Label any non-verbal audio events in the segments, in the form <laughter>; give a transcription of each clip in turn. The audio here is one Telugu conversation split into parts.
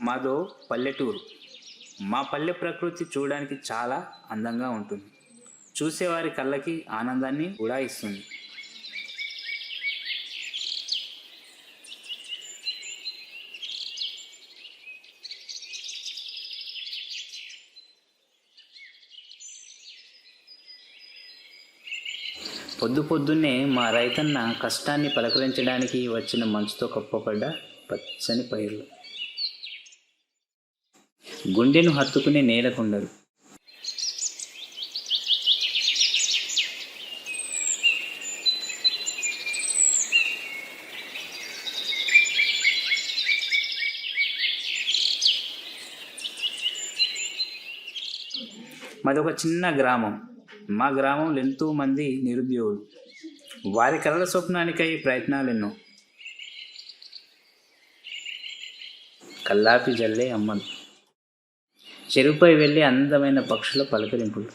మాదో పల్లెటూరు. మా పల్లె ప్రకృతి చూడడానికి చాలా అందంగా ఉంటుంది. చూసేవారి కళ్ళకి ఆనందాన్ని కూడా ఇస్తుంది. పొద్దు పొద్దున్నే మా రైతన్న కష్టాన్ని పలకరించడానికి వచ్చిన మంచుతో కప్పబడ్డ పచ్చని పైర్లు. గుండెను హత్తుకునే నేలకుండరు. మాది ఒక చిన్న గ్రామం. మా గ్రామంలో ఎంతో మంది నిరుద్యోగులు. వారి కలల స్వప్నానికై ప్రయత్నాలు ఎన్నో కల్లాపి జల్లే అమ్మను. చెరువుపై వెళ్ళే అందమైన పక్షుల పలకరింపులు.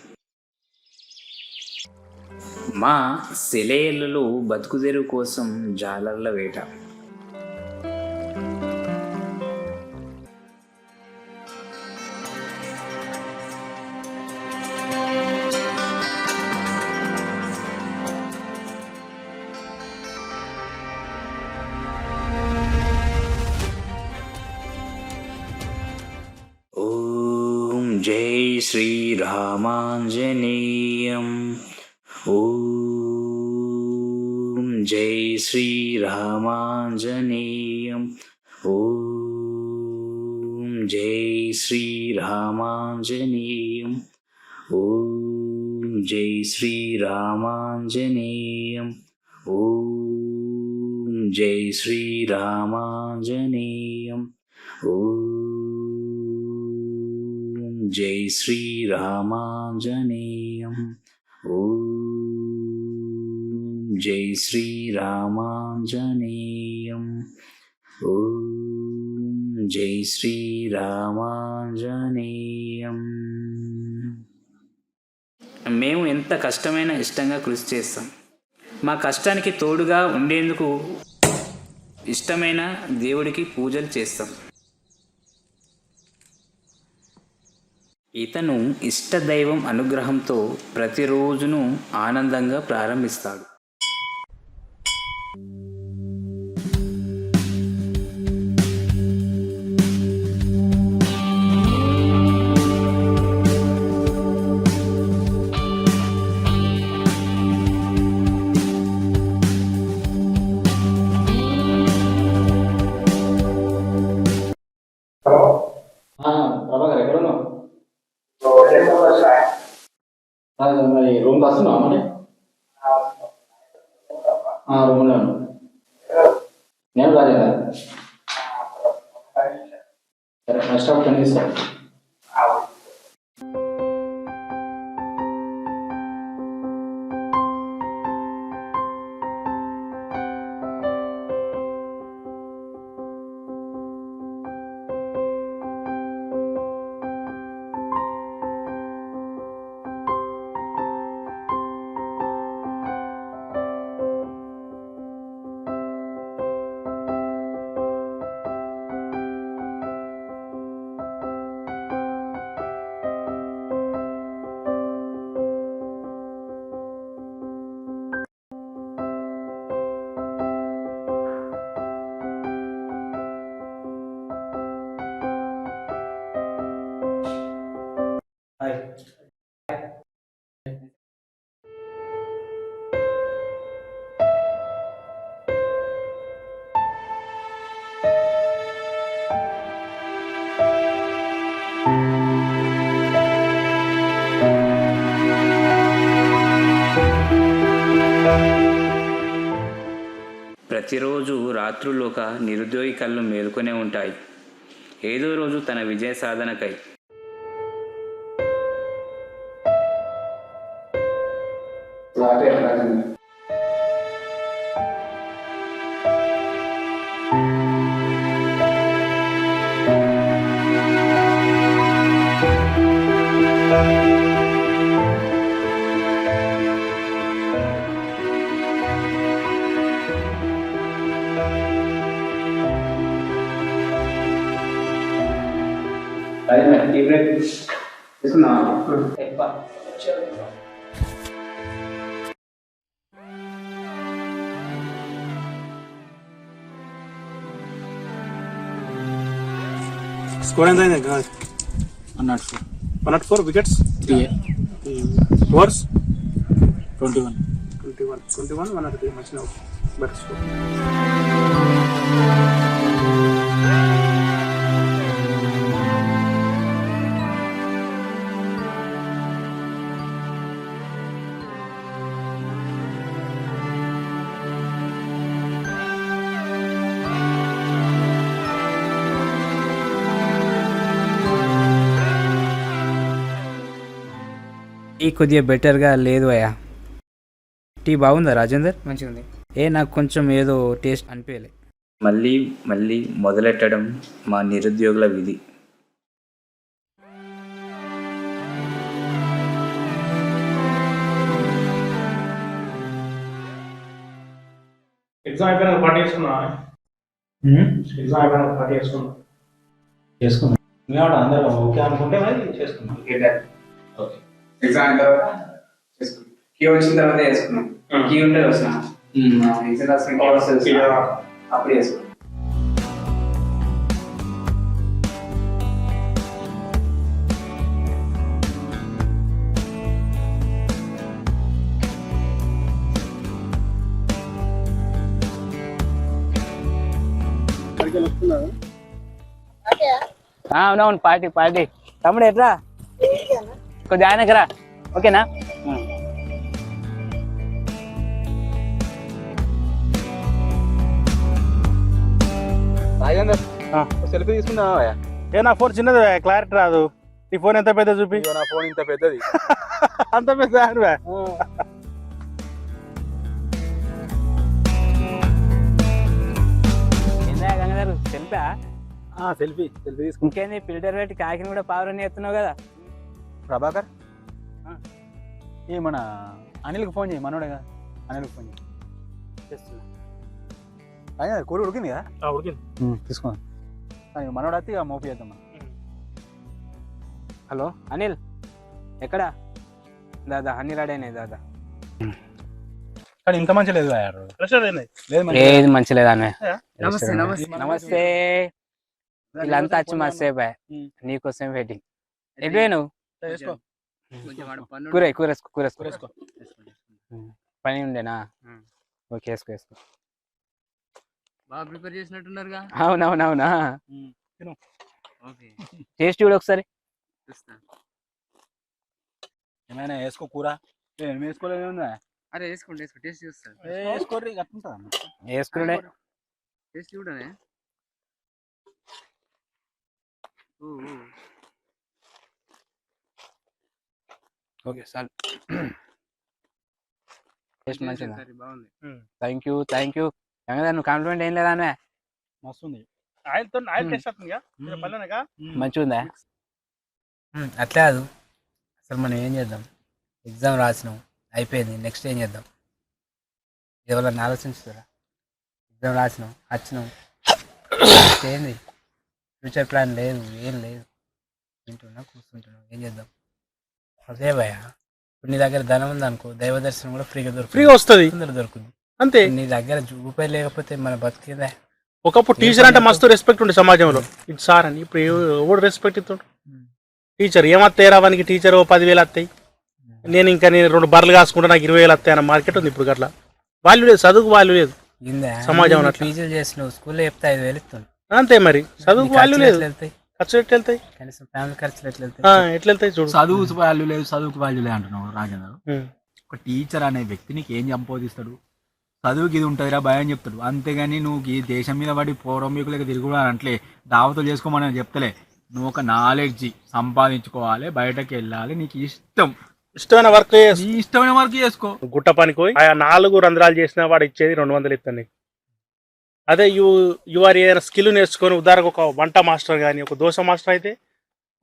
మా సెలయేళ్ళలో బతుకుదెరువు కోసం జాలర్ల వేట. జై శ్రీరామాంజనేయం ఓం జై శ్రీరామాంజనేయం ఓం జై శ్రీరామాంజనేయం ఓం జై శ్రీరామాంజనేయం ఓం జై శ్రీరామాంజనేయం ఓ జై శ్రీరామాంజనేయం. ఓ జై శ్రీరామాంజనేయం. ఓ జై శ్రీరామాంజనేయం. మేము ఎంత కష్టమైన ఇష్టంగా కృషి చేస్తాం. మా కష్టానికి తోడుగా ఉండేందుకు ఇష్టమైన దేవుడికి పూజలు చేస్తాం. ఇతను ఇష్టదైవం అనుగ్రహంతో ప్రతిరోజును ఆనందంగా ప్రారంభిస్తాడు. చేస్తున్నావా మరి నేను రాలేదా? సరే నెక్స్ట్ కనీసం రాత్రుల్లోక నిరుద్యోగి కళ్ళు మేలుకొనే ఉంటాయి. ఏదో రోజు తన విజయ సాధనకై స్కోర్ ఎంత అయింది అన్నట్టు one not four wickets? Three overs? Twenty one. Twenty one twenty one one not three మంచిగా బెటర్ స్కోర్. టీ కొద్దిగా బెటర్గా లేదు అయ్యా. టీ బాగుందా రాజేందర్? మంచిగా ఉంది ఏ నాకు కొంచెం ఏదో టేస్ట్ అనిపించలే మళ్ళీ మళ్ళీ మొదలెట్టడం మా నిరుద్యోగుల విధి. ఎగ్జామ్ అయిపోయినాక పార్టీ చేసుకున్నా ఎగ్జామ్ అయిపోయినాక పార్టీ చేసుకున్నా చేసుకున్నాం మేము అందరం ఓకే అనుకుంటే మరి చేసుకున్నాం ఓకే. ఎగ్జామ్ అయిన తర్వాత చేసుకున్నాం కీ వచ్చిన తర్వాత చేసుకున్నాం కీ ఉంటే వస్తున్నాం. ఎగ్జామ్ రాసిన అప్పుడు చేసుకున్నాం అవునవును పార్టీ పార్టీ. తమ్ముడు ఎట్రా? కొద్దిగా ఆయనకి రా ఓకేనా? సెల్ఫీ తీసుకున్నావా? ఏ నా ఫోన్ చిన్నది క్లారిటీ రాదు. నీ ఫోన్ ఎంత పెద్ద చూపి. నా ఫోన్ ఇంత పెద్దది. <laughs> అంత పెద్ద సెల్ఫీ సెల్ఫీ తీసుకు ఇంకేంది ఫిల్టర్ పెట్టి కాకిని కూడా పవర్ ఎత్తున్నావు కదా. ప్రభాకర్? ఏ మన అనిల్కి ఫోన్ చేయి మనోడే కదా. అనిల్కి ఫోన్ చేయి. అయినా కూర ఉడికింది కదా? ఆ, ఉడికింది. తీసుకో. కానీ మనోడు అయితే ఇక మోపి చేద్దాం మనం. హలో? అనిల్ ఎక్కడా? దాదా అనిల్ అడేనే దాదా. కానీ ఇంత మంచి లేదు ఏంది? లేదు మంచి లేదానే నమస్తే నమస్తే. నమస్తే. వీళ్ళంతా వచ్చి మస్తే బాయ్ నీకోసం వెయిటింగ్ ఎటువే నువ్వు కూర కూరేసుకో కూరేసుకో కూరేసుకో పని ఉండేనా. ఓకే వేసుకో వేసుకో బాగా ప్రిపేర్ చేసినట్టున్నారుగా అవునవునవునా ఓకే టేస్ట్ చూడు ఒకసారి ఏమైనా వేసుకో కూర ఏం వేసుకోలేదు అరే వేసుకోండి వేసుకో టేస్ట్ చూస్తా వేసుకోర్రి అట్లుంటుందా వేసుకున్నాడే టేస్ట్ చూడనే ఓ ఓ. Okay sir. టేస్ట్ మంచిదా. కర్రీ బాగుంది. Thank you thank you. నువ్వు కాంప్లిమెంట్ ఏం లేదా అనే మస్తుంది. ఆయనతో ఆయన మ్మ్. టెస్ట్ అవుతుంది మంచిగా ఉందా అట్లే కాదు. అసలు మనం ఏం చేద్దాం? ఎగ్జామ్ రాసినాం అయిపోయింది. నెక్స్ట్ ఏం చేద్దాం? ఎవరన్నా ఆలోచించుతారా? ఎగ్జామ్ రాసినాం వచ్చినాం. ఏంది? ఫ్యూచర్ ప్లాన్ లేదు ఏం లేదు. తింటున్నా కూర్చుంటున్నాం. ఏం చేద్దాం? అదే భయ ఇప్పుడు నీ దగ్గర ధనం ఉంది అనుకో దైవ దర్శనం కూడా ఫ్రీగా దొరుకుతుంది. ఫ్రీగా వస్తుంది. తొందరగా దొరుకుతుంది. అంతే. నీ దగ్గర రూపాయి లేకపోతే మన బతికేదే ఒకప్పుడు టీచర్ అంటే మస్తు రెస్పెక్ట్ ఉండే సమాజంలో. ఇది సార్ అని ఇప్పుడు ఎవడు రెస్పెక్ట్ ఇస్తుండు టీచర్ ఏమత్తాయి రావానికి టీచర్ ఓ పదివేలు వస్తాయి నేను ఇంకా నేను రెండు బర్రెలు కాసుకుంటే నాకు ఇరవై వేలు వస్తాయి అన్న మార్కెట్ ఉంది ఇప్పుడు అట్లా వాల్యూ లేదు చదువుకు వాల్యూ లేదు. ఇందా? సమాజం స్కూల్లో చెప్తే ఐదు వేలు ఇస్తుంది అంతే మరి. చదువుకు వాల్యూ లేదు. ఖర్చు ఎట్లా వెళ్తాయి? కనీసం ఫ్యామిలీ ఖర్చులు ఎట్లా ఆ, వెళ్తాయి ఎట్లా వెళ్తాయి చూడు. చదువు వాల్యూ లేదు చదువుకు వాల్యూ లేదు అంటున్నావు రాజేంద్ర. ఒక టీచర్ అనే వ్యక్తి నీకు ఏం సంబోధిస్తాడు చదువుకి ఇది ఉంటుందిరా భయం చెప్తాడు. అంతేగాని నువ్వు ఈ దేశం మీద పడి పౌరంబికులకి తిరుగుడు అంటలే దావతులు చేసుకోమని చెప్తలే. నువ్వు ఒక నాలెడ్జ్ సంపాదించుకోవాలి బయటకు వెళ్ళాలి నీకు ఇష్టం. ఇష్టమైన వర్క్ ఇష్టమైన వర్క్ చేసుకో. గుట్ట పనికి నాలుగు రంధ్రాలు చేసిన వాడు ఇచ్చేది రెండు వందలు ఇస్తాను నీకు. అదే యు యు ఆర్ ఏదైనా స్కిల్ నేర్చుకొని ఉదాహరణకు ఒక వంట మాస్టర్ కానీ ఒక దోశ మాస్టర్ అయితే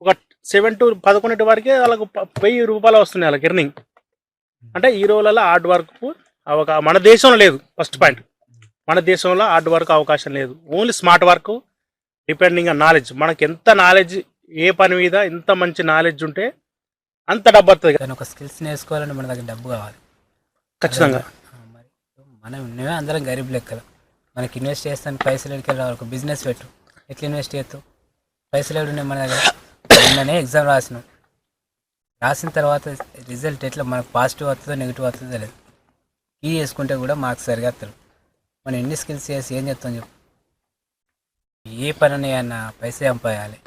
ఒక సెవెన్ టు పదకొండింటి వరకే వాళ్ళకు వెయ్యి రూపాయలు వస్తున్నాయి వాళ్ళకి ఎర్నింగ్ అంటే ఈ రోజులలో హార్డ్ వర్క్ ఒక మన దేశంలో లేదు ఫస్ట్ పాయింట్ మన దేశంలో హార్డ్ వర్క్ అవకాశం లేదు. Only smart work depending on knowledge మనకి ఎంత నాలెడ్జ్ ఏ పని మీద ఎంత మంచి నాలెడ్జ్ ఉంటే అంత డబ్బు వస్తుంది ఒక స్కిల్స్ నేర్చుకోవాలంటే మన దగ్గర డబ్బు కావాలి. ఖచ్చితంగా. మనం అందరం గరీబ్ లెక్కలు. మనకి ఇన్వెస్ట్ చేస్తాను పైసలు ఎడికి ఒక బిజినెస్ పెట్టు. ఎట్లా ఇన్వెస్ట్ చేస్తావు? పైసలు ఎవడు ఉన్నాయి మన దగ్గర? నిన్ననే ఎగ్జామ్ రాసినాం. రాసిన తర్వాత రిజల్ట్ ఎట్లా? మనకు పాజిటివ్ వస్తుందో నెగిటివ్ వస్తుందో తెలియదు ఈ చేసుకుంటే కూడా మార్క్స్ సరిగా వస్తారు మనం ఎన్ని స్కిల్స్ చేసి ఏం చేస్తాం చెప్పు. ఏ పని అన్న పైసలు సంపాయాలి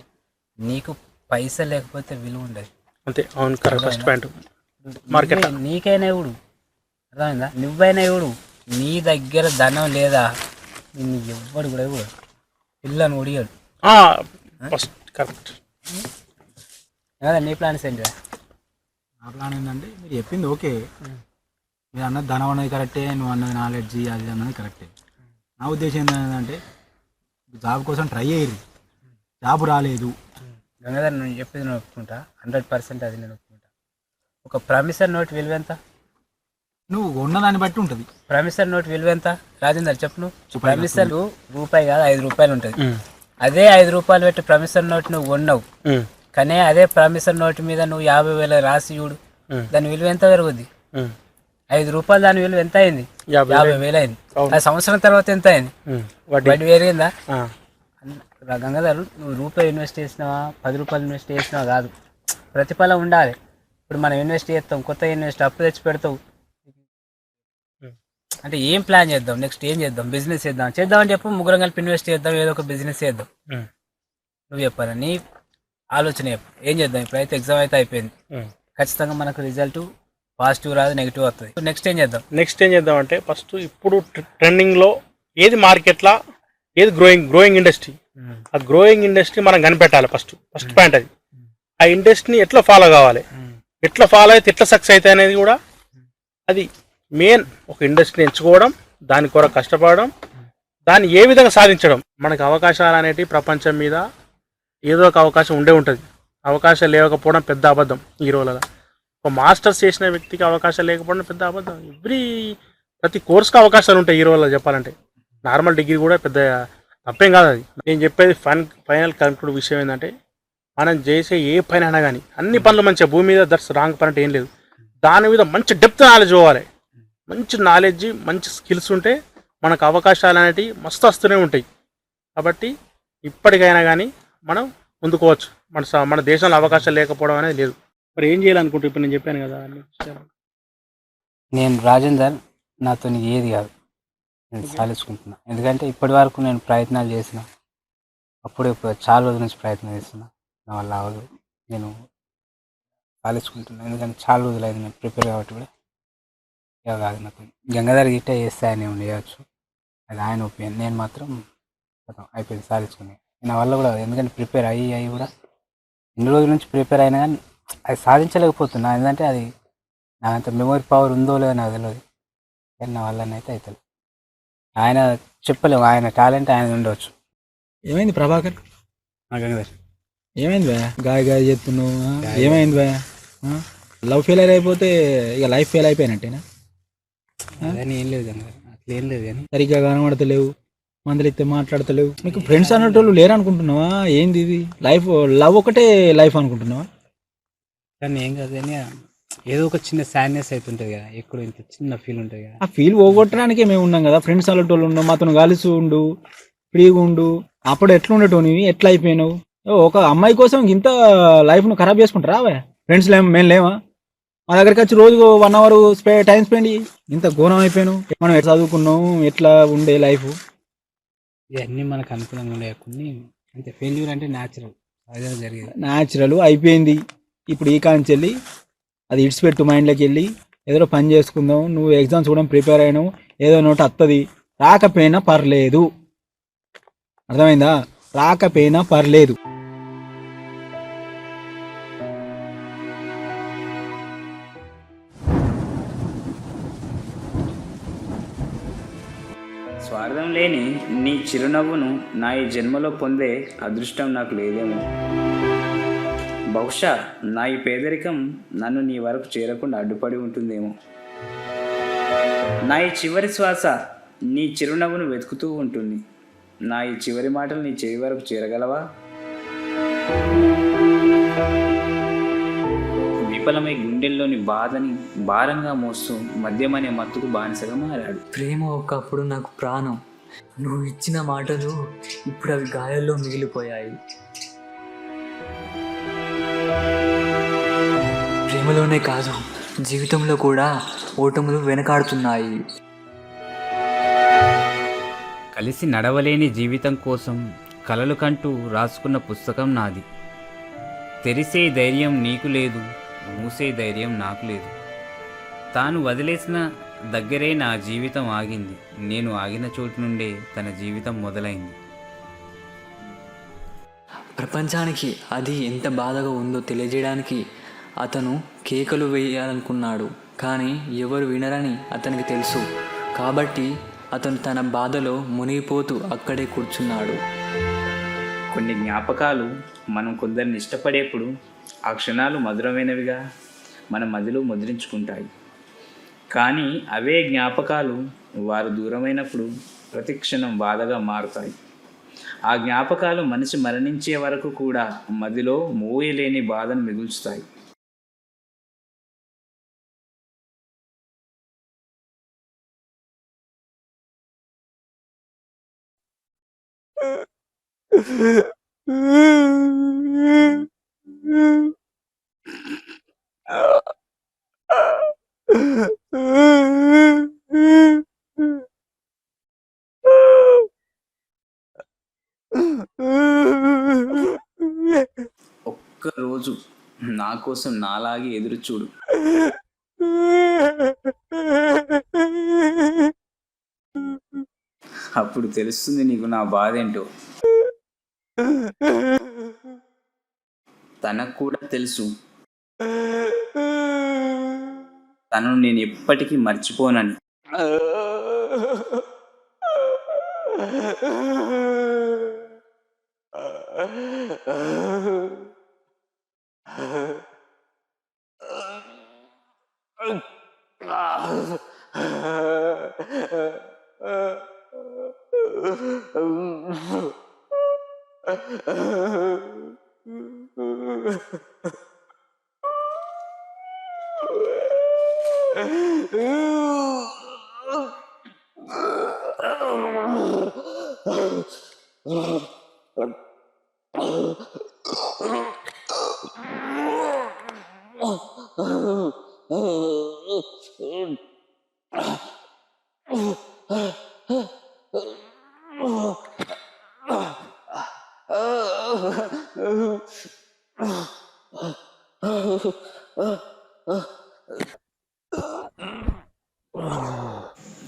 నీకు పైసలు లేకపోతే విలువ ఉండదు. అంతే అవును కరెక్ట్ పాయింట్ మార్కెట్ నీకైనా ఇవ్వడు అర్థమైందా? నువ్వైనా ఇవ్వడు నీ దగ్గర ధనం లేదా? నిన్ను ఎవ్వడు కూడా ఇవ్వడు. పిల్లని ఉడిగాడు ఫస్ట్ కరెక్ట్. కదా నీ ప్లాన్స్ ఏంటి? నా ప్లాన్ ఏంటంటే మీరు చెప్పింది ఓకే. మీరు అన్నది ధనం అన్నది కరెక్టే నువ్వు అన్నది నాలెడ్జ్ అది అన్నది కరెక్టే. నా ఉద్దేశం ఏంటంటే జాబ్ కోసం ట్రై అయ్యి జాబ్ రాలేదు. గంగాధర్ నేను చెప్పేది నేను ఒప్పుకుంటా. హండ్రెడ్ పర్సెంట్ అది నేను ఒప్పుకుంటా. ఒక ప్రామిసర్ నోట్ విలువ ఎంత? నువ్వు ఉన్నదాన్ని బట్టి ఉంటుంది. ప్రామిసర్ నోట్ విలువ ఎంత? రాజేందర్ చెప్పు నువ్వు. ప్రామిసర్ రూపాయి కాదు ఐదు రూపాయలు ఉంటుంది. అదే ఐదు రూపాయలు పెట్టి ప్రామిసర్ నోట్ నువ్వు కొన్నావు. ఉమ్. కానీ అదే ప్రామిసర్ నోట్ మీద నువ్వు యాభై వేల రాసి చూడు. దాని విలువ ఎంత పెరుగుద్ది. ఐదు రూపాయలు దాని విలువ ఎంత అయింది? యాభై వేలు. అయింది. ఆ సంవత్సరం తర్వాత ఎంత అయింది. వడ్డీ. పెరిగిందా? గంగాధర్ నువ్వు రూపాయి ఇన్వెస్ట్ చేసినావా? పది రూపాయలు ఇన్వెస్ట్ చేసినావా? కాదు. ప్రతిఫలం ఉండాలి. ఇప్పుడు మనం ఇన్వెస్ట్ చేస్తాం కొత్త ఇన్వెస్ట్ అప్పు తెచ్చి పెడతావు. అంటే ఏం ప్లాన్ చేద్దాం? నెక్స్ట్ ఏం చేద్దాం? బిజినెస్ చేద్దాం. చేద్దామని చెప్పు ముగ్గురం కలిపి ఇన్వెస్ట్ చేద్దాం ఏదో ఒక బిజినెస్ చేద్దాం. నువ్వు చెప్పాను నీ ఆలోచన చెప్పు. ఏం చేద్దాం? ఇప్పుడైతే ఎగ్జామ్ అయితే అయిపోయింది. ఖచ్చితంగా మనకు రిజల్ట్ పాజిటివ్ రాదు నెగిటివ్ వస్తుంది నెక్స్ట్ ఏం చేద్దాం? నెక్స్ట్ ఏం చేద్దామంటే ఫస్ట్ ఇప్పుడు ట్రెండింగ్లో ఏది మార్కెట్లా ఏది గ్రోయింగ్ గ్రోయింగ్ ఇండస్ట్రీ ఆ గ్రోయింగ్ ఇండస్ట్రీ మనం కనిపెట్టాలి ఫస్ట్ ఫస్ట్ పాయింట్ అది. ఆ ఇండస్ట్రీని ఎట్లా ఫాలో కావాలి? ఎట్లా ఫాలో అయితే ఎట్లా సక్సెస్ అవుతాయి అనేది కూడా అది మెయిన్ ఒక ఇండస్ట్రీని ఎంచుకోవడం దాని కొరకు కష్టపడడం దాన్ని ఏ విధంగా సాధించడం? మనకు అవకాశాలు అనేటివి ప్రపంచం మీద ఏదో ఒక అవకాశం ఉండే ఉంటుంది. అవకాశం లేకపోవడం పెద్ద అబద్ధం ఈ రోజులలో. ఒక మాస్టర్స్ చేసిన వ్యక్తికి అవకాశం లేకపోవడం పెద్ద అబద్ధం. ఎవ్రీ ప్రతి కోర్స్కి అవకాశాలు ఉంటాయి ఈ రోజుల్లో చెప్పాలంటే. నార్మల్ డిగ్రీ కూడా పెద్ద తప్పేం కాదు అది. నేను చెప్పేది ఫైన్ ఫైనల్ కన్క్లూడ్ విషయం ఏంటంటే మనం చేసే ఏ పని అయినా కానీ అన్ని పనులు మంచిగా భూమి మీద దట్స్ రాంగ్ పని అంటే ఏం లేదు. దాని మీద మంచి డెప్త్ నాలెడ్జ్ పోవాలి. మంచి నాలెడ్జ్ మంచి స్కిల్స్ ఉంటే మనకు అవకాశాలు అనేటివి మస్తు వస్తూనే ఉంటాయి. కాబట్టి ఇప్పటికైనా కానీ మనం ముందుకోవచ్చు. మన మన దేశంలో అవకాశాలు లేకపోవడం అనేది లేదు. మరి ఏం చేయాలనుకుంటే ఇప్పుడు నేను చెప్పాను కదా. నేను రాజేందర్ నాతో ఏది కాదు. నేను సాధించుకుంటున్నా. ఎందుకంటే ఇప్పటి వరకు నేను ప్రయత్నాలు చేసిన అప్పుడు ఇప్పుడు చాలా రోజుల నుంచి ప్రయత్నం చేస్తున్నా. నా వల్ల అవ్వదు నేను సాధించుకుంటున్నా. ఎందుకంటే చాలా రోజులు అయింది నేను ప్రిపేర్ కాబట్టి కూడా. కాదు నాకు గంగాధర్ గిట్టే చేస్తే ఆయన ఏమి చేయవచ్చు అది ఆయన ఒపీనియన్. నేను మాత్రం అయిపోయింది సాధించుకుని. నా వల్ల కూడా. ఎందుకంటే ప్రిపేర్ అయ్యి అయ్యి కూడా ఎన్ని రోజుల నుంచి ప్రిపేర్ అయినా కానీ అది సాధించలేకపోతున్నా. ఎందుకంటే అది నా అంత మెమొరీ పవర్ ఉందో లేదో నాకు తెలియదు కానీ నా వల్ల అయితే అవుతుంది ఆయన చెప్పలేము. ఆయన టాలెంట్ ఆయన ఉండవచ్చు ఏమైంది ప్రభాకర్? గంగాధర్. ఏమైంది భయ గాయ గాయ చెప్తున్నావు? ఏమైంది భయ లవ్ ఫెయిల్ అయిపోతే ఇక లైఫ్ ఫెయిల్ అయిపోయినట్టేనా? అదని ఏం లేదు అట్లా ఏం లేదు కానీ సరిగ్గా కనబడతలేవు మందులు ఇస్తే మాట్లాడతలేవు. నీకు ఫ్రెండ్స్ అనేటోళ్ళు లేరు అనుకుంటున్నావా ఏంది ఇది? లైఫ్ లవ్ ఒకటే లైఫ్ అనుకుంటున్నావా? కానీ ఏం కాదు కానీ ఏదో ఒక చిన్న సాడ్నెస్ అవుతుంటుంది కదా. ఎక్కడ ఇంత చిన్న ఫీల్ ఉంటుంది కదా. ఆ ఫీల్ పోగొట్టడానికే మేము ఉన్నాం కదా. ఫ్రెండ్స్ అనేటోళ్ళు ఉన్నాం మాతో కలిసి ఉండు ఫ్రీగా ఉండు. అప్పుడు ఎట్లా ఉండటం నీవి ఎట్లా అయిపోయినావు? ఒక అమ్మాయి కోసం ఇంత లైఫ్ను ఖరాబ్ చేసుకుంటారా ఫ్రెండ్స్ లేము మేము లేమా? మా దగ్గరికి వచ్చి రోజు వన్ అవర్ స్పె టైం స్పెండ్. ఇంత ఘోరం అయిపోయాను. మనం ఎట్లా చదువుకున్నాం? ఎట్లా ఉండే లైఫ్ ఇవన్నీ మనకు అనుకూలంగా ఉండే కొన్ని. అంతే ఫెయిల్యూర్ అంటే న్యాచురల్ అదే జరిగేది. న్యాచురల్ అయిపోయింది. ఇప్పుడు ఈ కాంచి వెళ్ళి అది ఇడిచిపెట్టు మైండ్లోకి వెళ్ళి ఏదో పని చేసుకుందాం. నువ్వు ఎగ్జామ్స్ కూడా ప్రిపేర్ అయినావు. ఏదో నోట్ వస్తుంది రాకపోయినా పర్లేదు. అర్థమైందా? రాకపోయినా పర్లేదు. చిరునవ్వును నా ఈ జన్మలో పొందే అదృష్టం నాకు లేదేమో. బహుశా నా ఈ పేదరికం నన్ను నీ వరకు చేరకుండా అడ్డుపడి ఉంటుందేమో. నా ఈ చివరి శ్వాస నీ చిరునవ్వును వెతుకుతూ ఉంటుంది. నా ఈ చివరి మాటలు నీ చెవి వరకు చేరగలవా? విఫలమై గుండెల్లోని బాధని భారంగా మోస్తూ మద్యం అనే మత్తుకు బానిసగా మారాడు. ప్రేమ ఒకప్పుడు నాకు ప్రాణం. నువ్వు ఇచ్చిన మాటలు ఇప్పుడు అవి గాయాల్లో మిగిలిపోయాయి. ప్రేమలోనే కాదు జీవితంలో కూడా ఓటములు వెనకాడుతున్నాయి. కలిసి నడవలేని జీవితం కోసం కలలు కంటూ రాసుకున్న పుస్తకం నాది. తెరిసే ధైర్యం నీకు లేదు మూసే ధైర్యం నాకు లేదు. తాను వదిలేసిన దగ్గరే నా జీవితం ఆగింది. నేను ఆగిన చోటు నుండే తన జీవితం మొదలైంది. ప్రపంచానికి అది ఎంత బాధగా ఉందో తెలియజేయడానికి అతను కేకలు వేయాలనుకున్నాడు. కానీ ఎవరు వినరని అతనికి తెలుసు. కాబట్టి అతను తన బాధలో మునిగిపోతూ అక్కడే కూర్చున్నాడు. కొన్ని జ్ఞాపకాలు మనం కొందరిని ఇష్టపడేప్పుడు ఆ క్షణాలు మధురమైనవిగా మన మదిలో ముద్రించుకుంటాయి. కానీ అవే జ్ఞాపకాలు వారు దూరమైనప్పుడు ప్రతి క్షణం బాధగా మారుతాయి. ఆ జ్ఞాపకాలు మనిషి మరణించే వరకు కూడా మదిలో మోయలేని బాధను మిగుల్చుతాయి. <laughs> ఒక్కరోజు నా కోసం నాలాగే ఎదురు చూడు. అప్పుడు తెలుస్తుంది నీకు నా బాధ ఏంటో తనకు కూడా తెలుసు. తనను నేను ఎప్పటికీ మర్చిపోనని.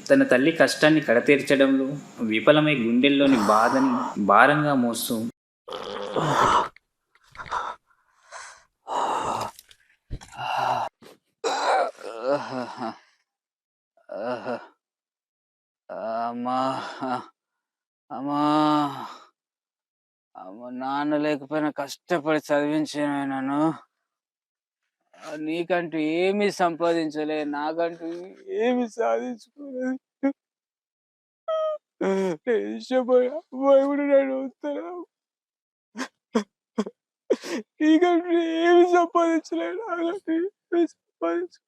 తన తల్లి కష్టాన్ని కడతీర్చడంలో విఫలమై గుండెల్లోని బాధని భారంగా మోస్తూ కష్టపడి చదివించాను నన్ను. నీకంటూ ఏమీ సంపాదించలే నాకంటూ ఏమి సాధించుకోలేదు. నేను కూడా నేను వస్తాను నీకంటూ ఏమి సంపాదించలేదు నాకంటూ ఏమి సంపాదించుకో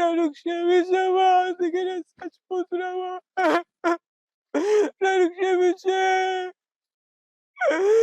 నన్ను క్షమించవా అందుకే నేను చచ్చిపోతున్నావా నన్ను క్షమించే Ah!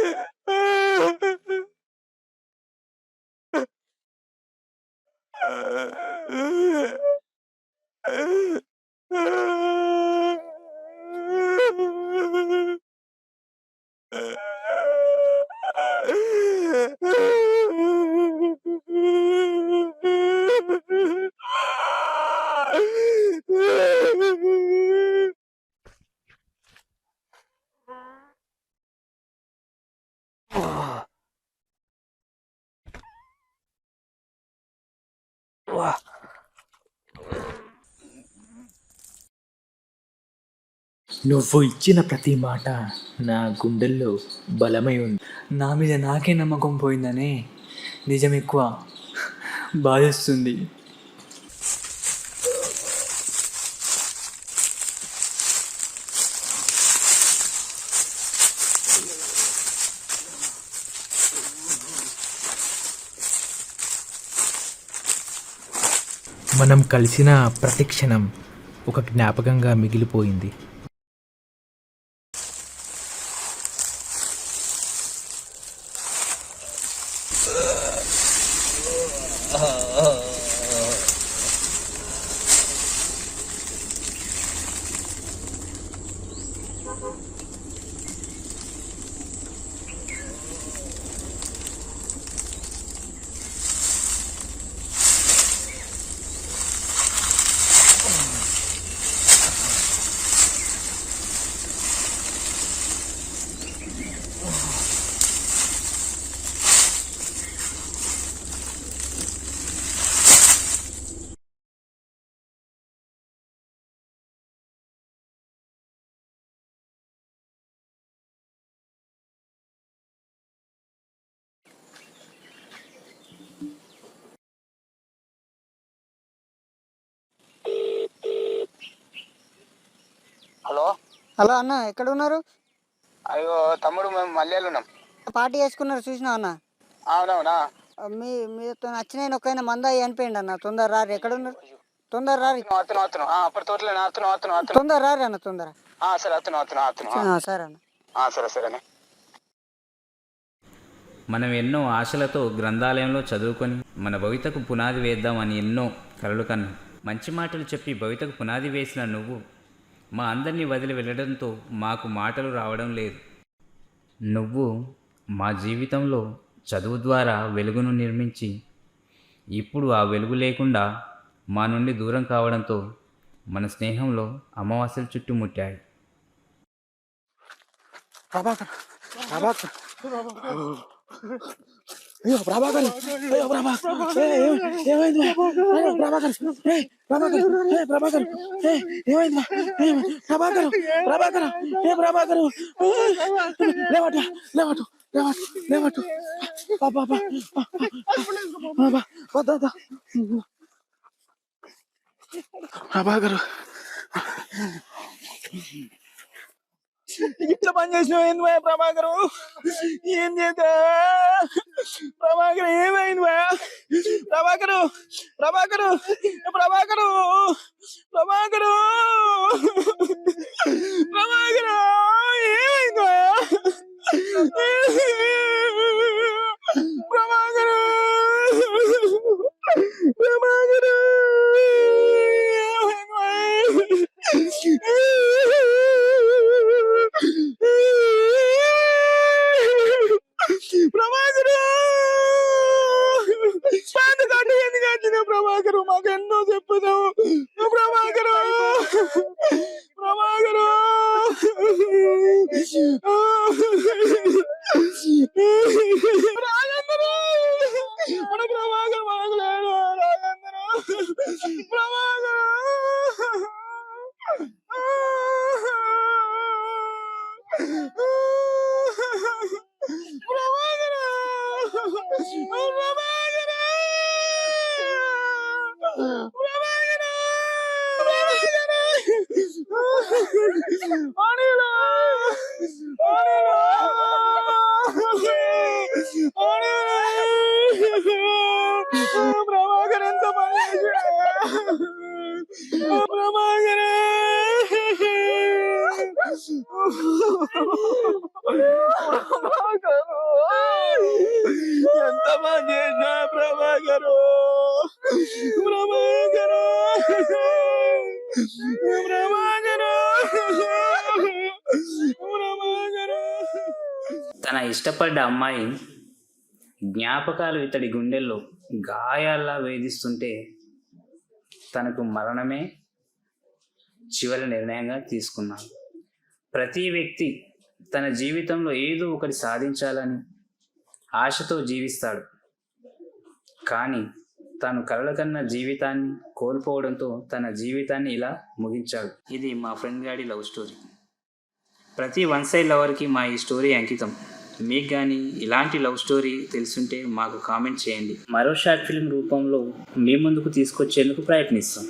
నువ్వు ఇచ్చిన ప్రతి మాట నా గుండెల్లో బలమై ఉంది. నా మీద నాకే నమ్మకం పోయిందనే నిజం ఎక్కువ. బాధిస్తుంది. మనం కలిసిన ప్రతి క్షణం ఒక జ్ఞాపకంగా మిగిలిపోయింది. <laughs> Ah, ah, ah. Hello. Hello అన్న ఎక్కడ ఉన్నారు? అయ్యో తమ్ముడు మేము మల్లెలు ఉన్నాం. పార్టీ చేసుకున్నారు చూసినా అన్న? అవునవునా? మీ మీతో నచ్చిన ఒక్కైనా మంద చనిపోయింది అన్న తొందర రారు ఎక్కడ ఉన్నారు? తొందర రారు. అతను అతను అప్పుడు తోటలో అతను అతను అతను. తొందర రారు అన్న తొందర. సరే అతను అతను అతను. ఆ, సరే అన్న. సరే సరేనే మనం ఎన్నో ఆశలతో గ్రంథాలయంలో చదువుకొని మన భవితకు పునాది వేద్దామని ఎన్నో కలలు కన్నా. మంచి మాటలు చెప్పి భవితకు పునాది వేసిన నువ్వు మా అందరినీ వదిలి వెళ్ళడంతో మాకు మాటలు రావడం లేదు. నువ్వు మా జీవితంలో చదువు ద్వారా వెలుగును నిర్మించి ఇప్పుడు ఆ వెలుగు లేకుండా మా నుండి దూరం కావడంతో మన స్నేహంలో అమావాస్యలు చుట్టుముట్టాయి. ప్రభాకర్ ప్రభాకర్. అయ్యో ప్రభాకర్ అయ్యో ప్రభాకర్ ఏమైంది ప్రభాకర్ ప్రభాకర్ ఏ, ప్రభాకర్ ఏ, ఏమైంది ప్రభాకర్ ప్రభాకర్ ఏ ప్రభాకర్ లేవట లేవట లేవట లేవట పాపా ప్రభాకర్ ఇట్లా పని చేసినావు ఏంది భయ ప్రభాకరు ఏం చేద్దా ప్రభాకర్ ఏమైంది భయ ప్రభాకరు ప్రభాకరు ప్రభాకరు ప్రభాకరు ప్రభాకరు ఏమైంది భయ ప్రభాకరు ప్రభాకరు ప్రభాకరు పాత కట్టు ఎందుకు వచ్చిన ప్రభాకరు మాకు ఎన్నో చెప్పుదావు ప్రభాకరు ప్రభాకరు రాజేంద్ర మన ప్రభాకర్ మనకు లేడు రాజేంద్ర ప్రభాకరు ప్రభాకర్ ఎంత పని ప్రభాకర్ ఎంత పని చేసినా ప్రభాకరు ప్రభాకరు ప్రభాకరు ప్రభాకరు తన ఇష్టపడ్డ అమ్మాయి జ్ఞాపకాలు ఇతడి గుండెల్లో గాయాల్లా వేధిస్తుంటే తనకు మరణమే చివరి నిర్ణయంగా తీసుకున్నాడు ప్రతి వ్యక్తి తన జీవితంలో ఏదో ఒకటి సాధించాలని ఆశతో జీవిస్తాడు. కానీ తాను కలల కన్న జీవితాన్ని కోల్పోవడంతో తన జీవితాన్ని ఇలా ముగించాడు. ఇది మా ఫ్రెండ్ గాడి లవ్ స్టోరీ. ప్రతి వన్ సైడ్ లవర్కి మా ఈ స్టోరీ అంకితం. మీకు కానీ ఇలాంటి లవ్ స్టోరీ తెలుసుంటే మాకు కామెంట్ చేయండి. మరో షార్ట్ ఫిల్మ్ రూపంలో మీ ముందుకు తీసుకొచ్చేందుకు ప్రయత్నిస్తాం.